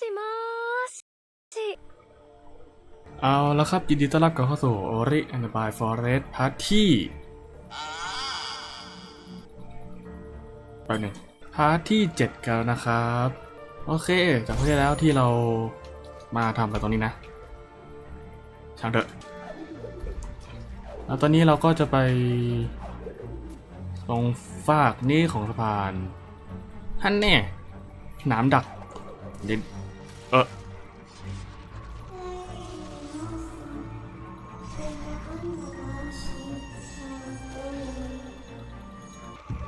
しもーし。 เอาแล้วครับ ยินดีต้อนรับกลับเข้าสู่ Ori and the by Forest พาร์ทที่ไปหนึ่งพาร์ทที่ 7 กันแล้วนะครับ โอเค จากที่แล้วที่เรามาทำไปตรงนี้นะ ช่างเถอะ แล้วตอนนี้เราก็จะไปตรงฟากนี้ของสะพานฮันแน่หน้ำดักดิ นเออ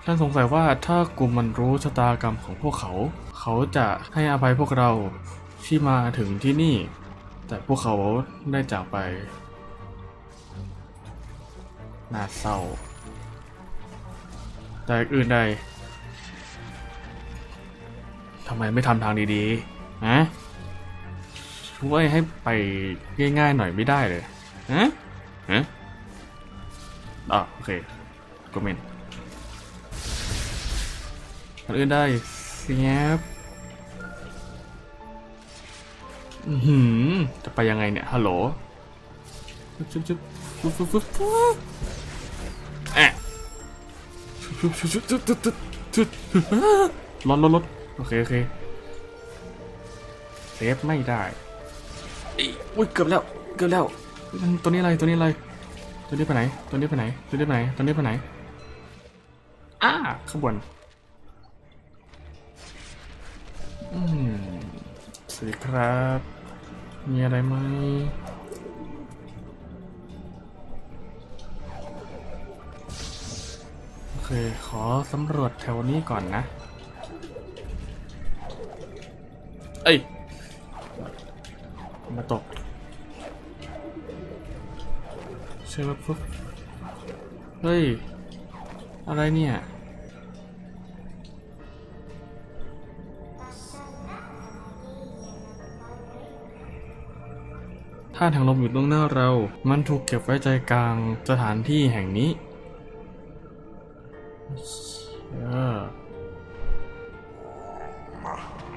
ฉันสงสัยว่าถ้ากลุ่มมันรู้ชะตากรรมของพวกเขา เขาจะให้อภัยพวกเราที่มาถึงที่นี่ แต่พวกเขาได้จากไปน่าเศร้า แต่อื่นใด ทำไมไม่ทำทางดีๆฮะช่วยให้ไปง่ายๆหน่อยไม่ได้เลยฮะฮะอะโอเคกดเมนคนอื่นได้เสียบหืมจะไปยังไงเนี่ย ฮัลโหลชุบชุบชุบชุบชุบชุบชุบแอะชุบชุบชุบชุบชุบชุบชุบรถรถรถ โอเคโอเคเซฟไม่ได้อีอุ้ยเกือบแล้วเกือบแล้วตัวนี้อะไรตัวนี้อะไรตัวนี้ไปไหนตัวนี้ไปไหนตัวนี้ไปไหนตัวนี้ไปไหนอ้าข้างบนอืมสวัสดีครับ มีอะไรไหมโอเคขอสำรวจแถวนี้ก่อนนะ เอ้ย มาตกใช่ไหมปุ๊บเฮ้ย อะไรเนี่ยถ้าทางลมอยู่ตรงหน้าเรา มันถูกเก็บไว้ใจกลางสถานที่แห่งนี้เออ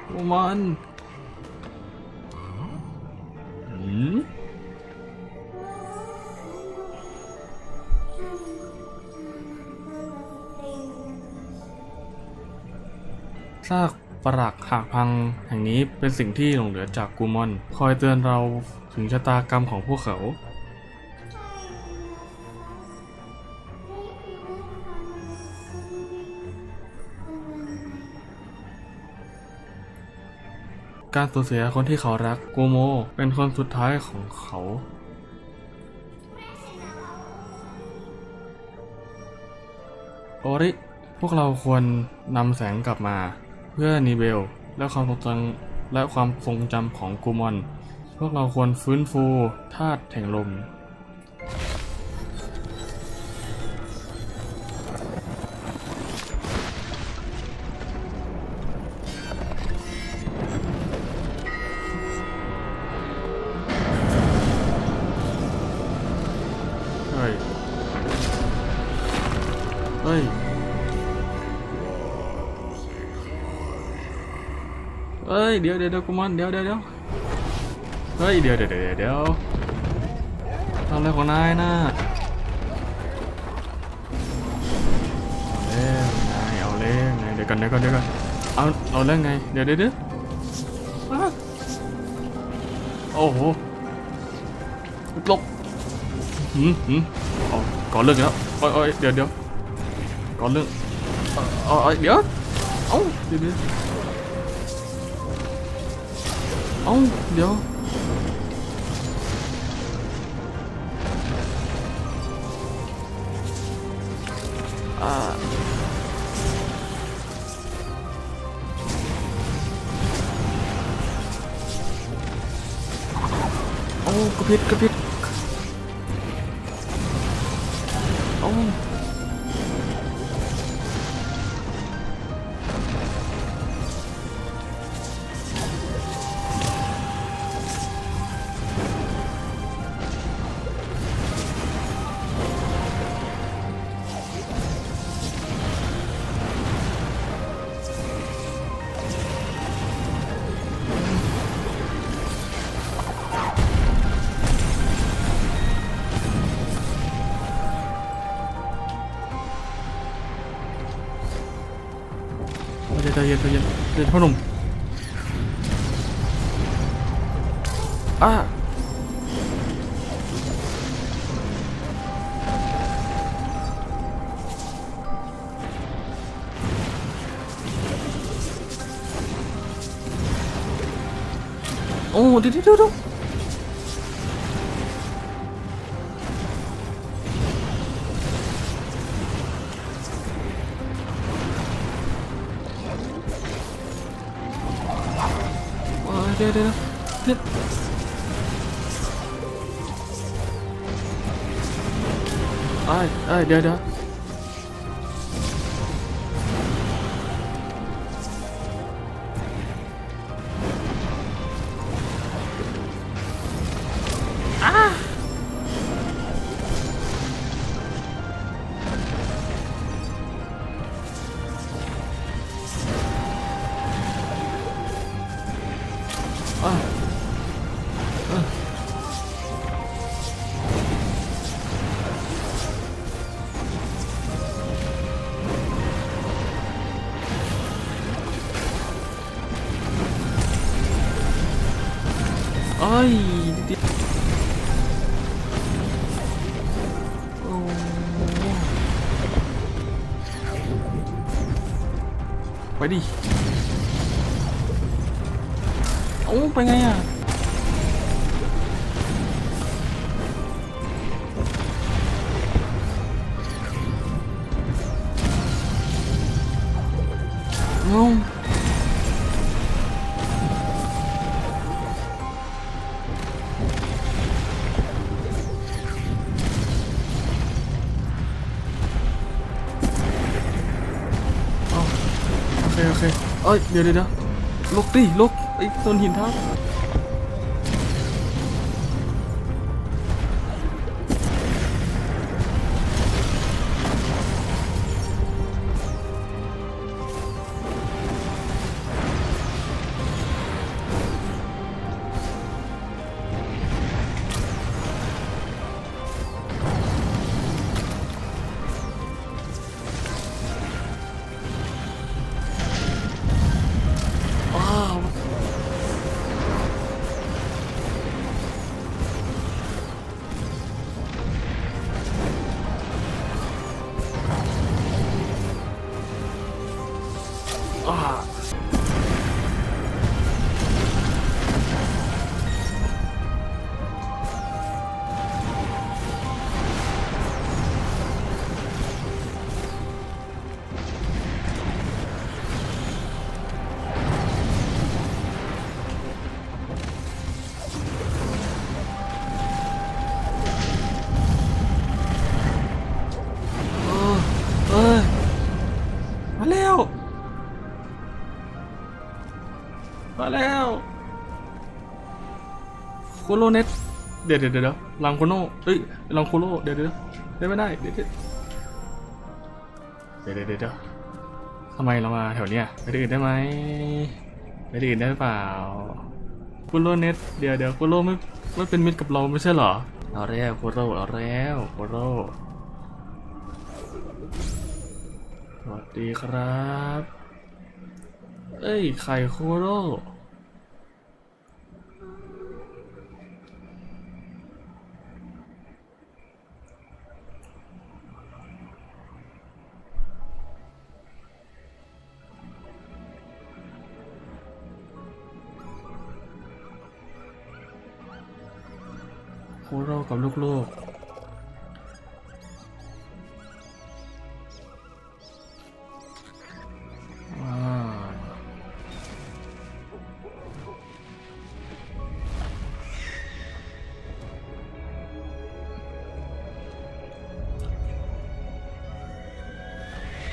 โอ้มัน ซากปรักหักพังแห่งนี้เป็นสิ่งที่หลงเหลือจากกูมอน คอยเตือนเราถึงชะตากรรมของพวกเขา การสูญเสียคนที่เขารักกูโม เป็นคนสุดท้ายของเขาโอริ พวกเราควรนำแสงกลับมา เพื่อนีเบลและความทรงจำและความทรงจำของกูมอน พวกเราควรฟื้นฟูธาตุแห่งลม เฮ้ย เฮ้ย เฮ้ยเดี๋ยวเดี๋ยวเดี๋ยวกูมันเดี๋ยวเดี๋ยวเดี๋ยวเฮ้ยเดี๋ยวเดี๋ยวเดี๋ยวเดี๋ยวทำอะไรของนายนะเอาเล่นไงเอาเล่นไงเดี๋ยวกันเดี๋ยวกันเดี๋ยวกันเอาเอาเล่นไงเดี๋ยวเดี๋ยวเดี๋ยวโอ้โหลบหืมหืมเอก่อนเรื่องแล้วโอ้ยโอ้ยเดี๋ยวเดี๋ยวก่อนเรื่องเอาเอเดี๋ยวเอ้าเดี๋ยวเดี๋ยว 어우 야. 아. 아우 그 급해 급해 ใจใจเย็นใจเย็นใจเย็นพ่อหนุ่มอะโอ้เดี๋ยวเดี๋ยว เดี๋ยวเออเดี๋ยวเดี๋ยวเดี๋ยวไอ้ไอ้ยเดี๋ยวเดี๋ยว อ้าเออไอ้ โอ้ไปดิเอ้าไปไงอะงงเอาโอเคโอเคเอ้ยเดี๋ยวเดี๋ยวเดี๋ยวลุกดิลุก ไอ้ต้นหินทับ โคโลเน็ตเดี๋ยวเดี๋ยวเดี๋ยวลังโคโนเอ้ยลังโคโลเดี๋ยวเดี๋ยวเดี๋ยวไม่ได้เดี๋ยวเดี๋ยวเดี๋ยวเดี๋ยวเดี๋ยวทำไมเรามาแถวเนี้ยไปที่อื่นได้ไหมไปที่อื่นได้เปล่าโคโลเน็ตเดี๋ยวเดี๋ยวโคโลไม่ไม่เป็นมิตรกับเราไม่ใช่เหรอเอาแล้วโคโลเอาแล้วโคโลสวัสดีครับ เอ้ยไข่โคโร คโรกับลูกๆ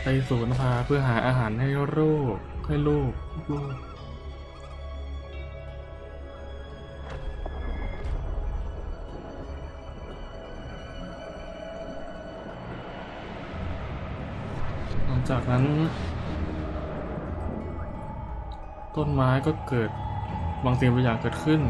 ไปสวนย์พาเพื่อหาอาหารให้ลูกให้ลูกลูก จากนั้น ต้นไม้ก็เกิดบางสิ่งบางอย่างเกิดขึ้น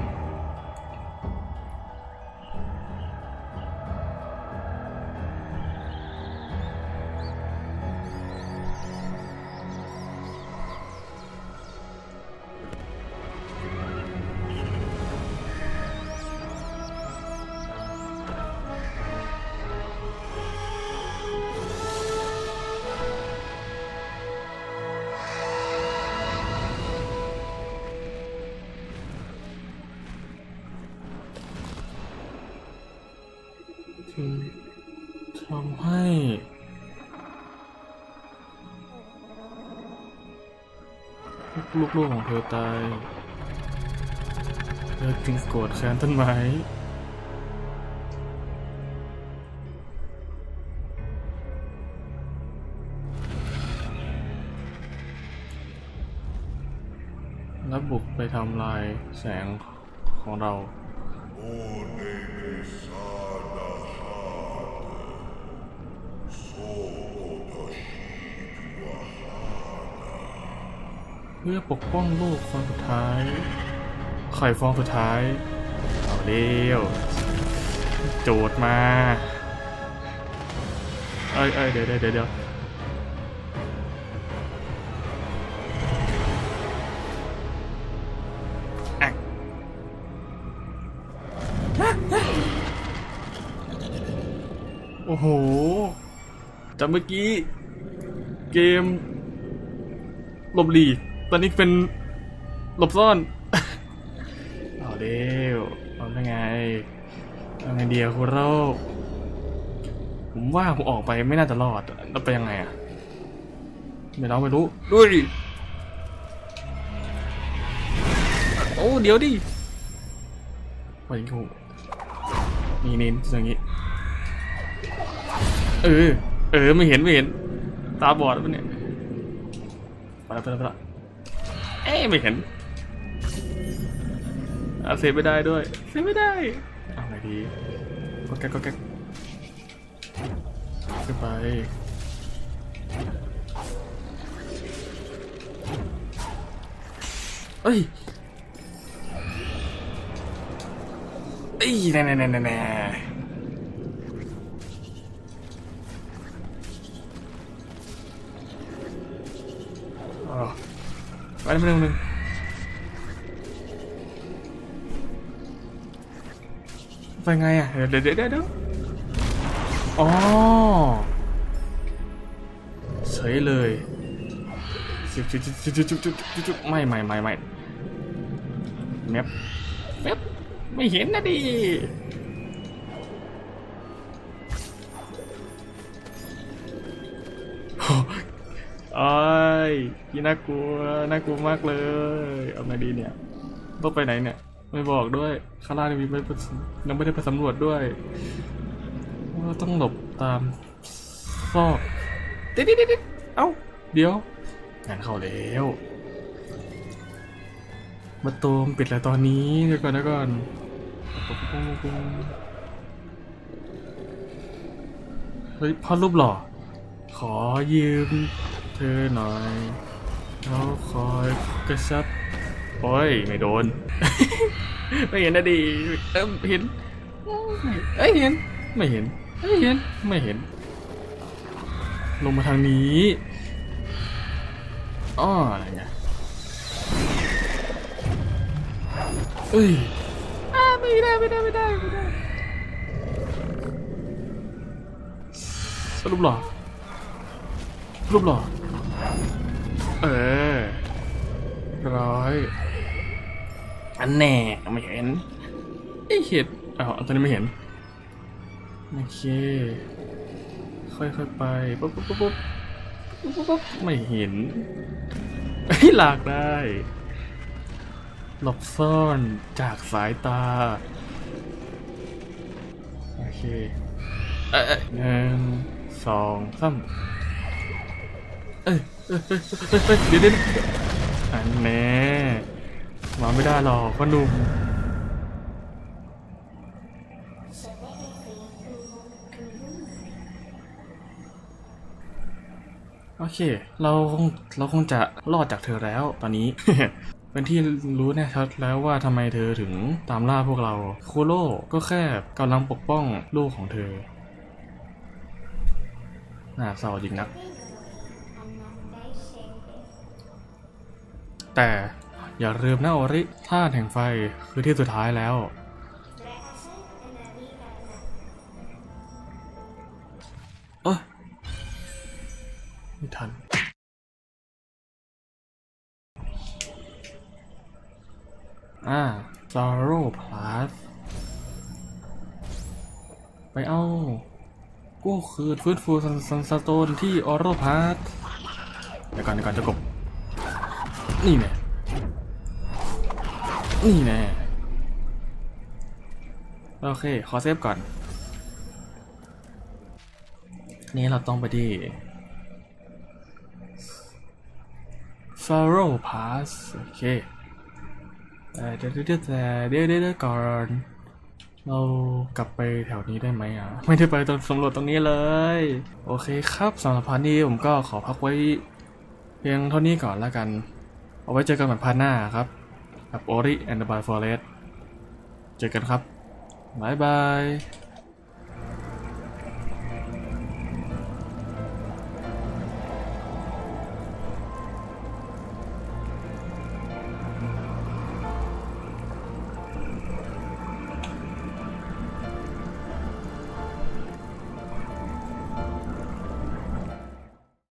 จึงทำให้ ลูกๆของเธอตายเธอจึงโกรธแค้นต้นไม้และบุกไปทำลายแสงของเรา พื่อปกป้องโลูกคนสุดท้ายไข่ฟองสุดท้าย เอาเร็ว โจทย์มา เอ้ยเอ้ยเดี๋ยวเดี๋ยวเดี๋ยวโอ้โหจากเมื่อกี้ เกมลบหลีก ตอนนี้เป็นหลบซ่อน เอาเร็วเอาได้ไงเอาไงเดียวคุณโรคผมว่าผมออกไปไม่น่าจะรอดแล้วไปยังไงอะไม่รู้ไม่รู้ด้วยโอ้เดี๋ยวดิไปกูนี่นี่อย่างงี้เออเออไม่เห็นไม่เห็นตาบอดปะเนี่ยไปแล้วไปแล้วไปแล้ว เอ้ไม่เห็นอาเซฟไม่ได้ด้วยเซฟไม่ได้ เอาไงดีก็แก๊กก็แก๊กขึ้นไปเอ้ยเอ้ยแน่แน่แน่แน่ ไปหนึ่งหนึ่งไปไงอะเดี๋ยวเดี๋ยวเดี๋ยวเดี๋ยวอ๋อเฉยเลยจุ๊บจุ๊บจุ๊บจุ๊บจุ๊บจุ๊บจุ๊บจุ๊บไม่ไม่ไม่ไม่แมปแมปไม่เห็นนะดิโอ้ ยยี่น่ากลัวน่ากลัวมากเลยเอาไงดีเนี่ยต้องไปไหนเนี่ย ไม่บอกด้วยข้างล่างยังมีไม่ยังไม่ได้ไปสำรวจด้วยว่าต้องหลบตามซอกเด็ดเด็ดเด็ดเอ้าเดี๋ยวงานเข้าแล้วมาตูมปิดแล้วตอนนี้เดี๋ยวก่อนเดี๋ยวก่อนปุ๊บปุ๊บปุ๊บเฮ้ยพ่อรูปหล่อ ขอยืม เธอหน่อยเขาคอยกระชับโอ้ย ไม่โดน ไม่เห็นนะดีเอ้ยเห็นเอ้ยเห็น ไม่เห็นเอ้ยเห็น ไม่เห็น ลงมาทางนี้อ้ออะไรเนี่ยเอ้ยอ้าไม่ได้ไม่ได้ไม่ได้ไม่ได้สรุปหรอรูปหล่อ เออ ร้อย อันแน่ไม่เห็นไอ้เห็นอ้าตอนนี้ไม่เห็น โอเค ค่อยๆไป ปุ๊บปุ๊บปุ๊บปุ๊บปุ๊บปุ๊บปุ๊บไม่เห็นไอ้ยหลากได้ หลบซ่อนจากสายตา โอเคเอ้ยเอ้ยหนึ่งสองสามเอ้ย เอ้ยเอ้ยเอ้ยเอ้ยเดี๋ยวเดี๋ยวอันแน่มาไม่ได้หรอกพ่อหนุ่มโอเค เราคงเราคงจะรอดจากเธอแล้วตอนนี้ เป็นที่รู้แน่ชัดแล้วว่าทำไมเธอถึงตามล่าพวกเราโคโร่ก็แค่กำลังปกป้องลูกของเธอน่าเศร้าจริงนัก แต่อย่าลืมนะโอริธาตุแห่งไฟคือที่สุดท้ายแล้ว เอ้ยไม่ทัน อ่า Sorrow Plus ไปเอากู้คืนฟื้นฟูซันซันสโตนที่ออโรพาร์ทเดี๋ยวก่อนเดี๋ยวก่อนเจะกบ นี่แน่นี่แน่โอเค ขอเซฟก่อน นี่เราต้องไปที่ f a r o Pass โอเคเดี๋ยวเดี๋ยวเดี๋ยวเดี๋ยวเดี๋ยวเดี๋ยวก่อน เรากลับไปแถวนี้ได้ไหมอะ ไม่ได้ไปตรงสำรวจตรงนี้เลย โอเคครับสำหรับพาร์ทนี้ผมก็ขอพักไว้ เพียงเท่านี้ก่อนแล้วกัน เอาไว้เจอกันใหม่พาร์ทหน้าครับ กับ Ori and the By Forest เจอกันครับ บ๊ายบาย